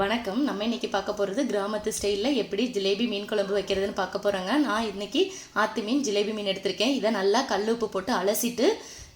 வணக்கம். நம்ம இன்னைக்கு பார்க்க போகிறது கிராமத்து ஸ்டைலில் எப்படி ஜிலேபி மீன் குழம்பு வைக்கிறதுன்னு பார்க்க போகிறோங்க நான் இன்னைக்கு ஆத்து மீன் ஜிலேபி மீன் எடுத்திருக்கேன். இதை நல்லா கல் உப்பு போட்டு அலசிட்டு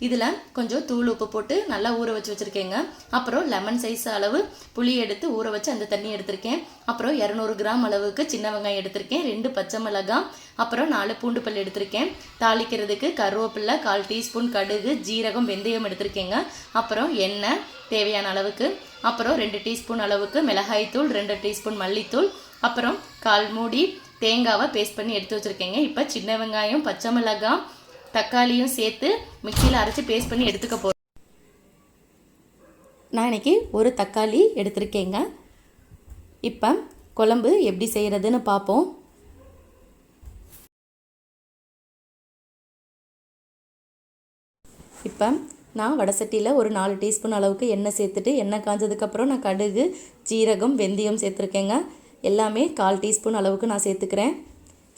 இதில் கொஞ்சம் தூள் உப்பு போட்டு நல்லா ஊற வச்சு வச்சுருக்கேங்க. அப்புறம் லெமன் சைஸ் அளவு புளி எடுத்து ஊற வச்சு அந்த தண்ணி எடுத்திருக்கேன். அப்புறம் இரநூறு கிராம் அளவுக்கு சின்ன வெங்காயம் எடுத்திருக்கேன். ரெண்டு பச்சை மிளகாய் அப்புறம் நாலு பூண்டு பல் எடுத்திருக்கேன். தாளிக்கிறதுக்கு கருவேப்பிலை கால் டீஸ்பூன் கடுகு ஜீரகம் வெந்தயம் எடுத்திருக்கேங்க. அப்புறம் எண்ணெய் தேவையான அளவுக்கு அப்புறம் ரெண்டு டீஸ்பூன் அளவுக்கு மிளகாய்த்தூள் ரெண்டு டீஸ்பூன் மல்லித்தூள் அப்புறம் கால் மூடி தேங்காவை பேஸ்ட் பண்ணி எடுத்து வச்சுருக்கேங்க. இப்போ சின்ன வெங்காயம் பச்சை மிளகாய் தக்காளியும் சேர்த்து மிக்சியில் அரைச்சி பேஸ்ட் பண்ணி எடுத்துக்க போகிறோம் நான் இன்னைக்கு ஒரு தக்காளி எடுத்திருக்கேங்க. இப்போ குழம்பு எப்படி செய்கிறதுன்னு பார்ப்போம். இப்போ நான் வடசட்டியில் ஒரு நாலு டீஸ்பூன் அளவுக்கு எண்ணெய் சேர்த்துட்டு எண்ணெய் காஞ்சதுக்கப்புறம் நான் கடுகு ஜீரகம் வெந்தயம் சேர்த்துருக்கேங்க. எல்லாமே கால் டீஸ்பூன் அளவுக்கு நான் சேர்த்துக்கிறேன்.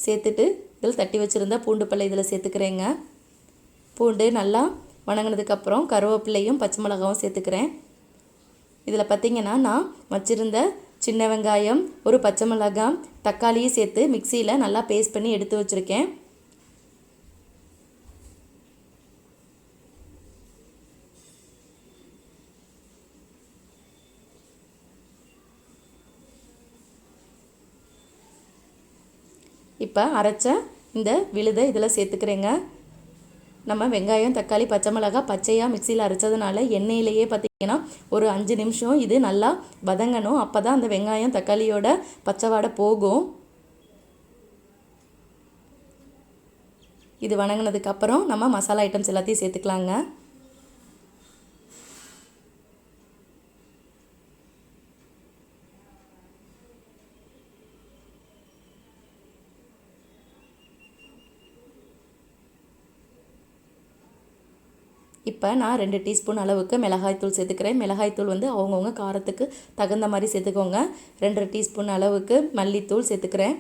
சேர்த்துட்டு இதில் தட்டி வச்சுருந்த பூண்டு பல்லை இதில் சேர்த்துக்கிறேங்க. பூண்டு நல்லா வணங்கினதுக்கப்புறம் கருவேப்பிலையும் பச்சை மிளகாவும் சேர்த்துக்கிறேன். இதில் பார்த்திங்கன்னா நான் வச்சுருந்த சின்ன வெங்காயம் ஒரு பச்சை மிளகாய் தக்காளியும் சேர்த்து மிக்சியில் நல்லா பேஸ்ட் பண்ணி எடுத்து வச்சுருக்கேன். இப்போ அரைச்ச இந்த விழுதை இதில் சேர்த்துக்கிறேங்க. நம்ம வெங்காயம் தக்காளி பச்சை மிளகாய் பச்சையாக மிக்சியில் அரைச்சதுனால எண்ணெயிலேயே பார்த்திங்கன்னா ஒரு அஞ்சு நிமிஷம் இது நல்லா வதங்கணும். அப்போ தான் அந்த வெங்காயம் தக்காளியோட பச்சை வாடை போகும். இது வணங்கினதுக்கப்புறம் நம்ம மசாலா ஐட்டம்ஸ் எல்லாத்தையும் சேர்த்துக்கலாங்க. இப்போ நான் ரெண்டு டீஸ்பூன் அளவுக்கு மிளகாய்த்தூள் சேர்த்துக்கிறேன். மிளகாய்த்தூள் வந்து அவங்கவுங்க காரத்துக்கு தகுந்த மாதிரி சேர்த்துக்கோங்க. ரெண்டு டீஸ்பூன் அளவுக்கு மல்லித்தூள் சேர்த்துக்கிறேன்.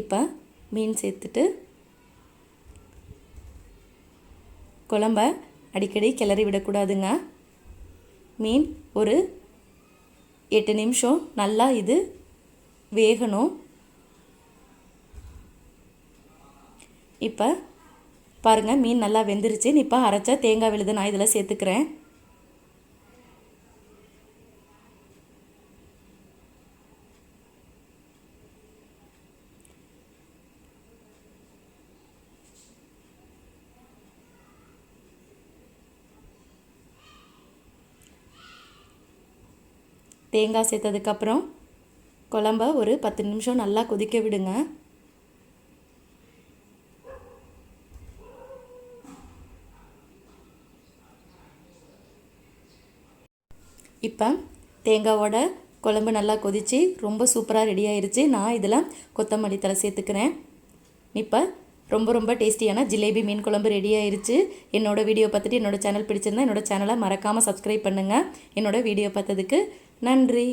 இப்போ மீன் சேர்த்துட்டு குழம்ப அடிக்கடி கிளறி விடக்கூடாதுங்க. மீன் ஒரு எட்டு நிமிஷம் நல்லா இது வேகணும். இப்போ பாருங்கள் மீன் நல்லா வெந்துருச்சு. இப்போ அரைச்சா தேங்காய் விழுது நான் இதில் சேர்த்துக்கிறேன். தேங்காய் சேர்த்ததுக்கப்புறம் குழம்ப ஒரு பத்து நிமிஷம் நல்லா கொதிக்க விடுங்க. இப்போ தேங்காவோட குழம்பு நல்லா கொதித்து ரொம்ப சூப்பராக ரெடி ஆயிடுச்சு நான் இதில் கொத்தமல்லி தலை சேர்த்துக்கிறேன். இப்போ ரொம்ப ரொம்ப டேஸ்டியான ஜிலேபி மீன் குழம்பு ரெடி ஆயிருச்சு. என்னோடய வீடியோ பார்த்துட்டு என்னோடய சேனல் பிடிச்சிருந்தா என்னோட சேனலை மறக்காமல் சப்ஸ்கிரைப் பண்ணுங்கள் என்னோடய வீடியோ பார்த்ததுக்கு நன்றி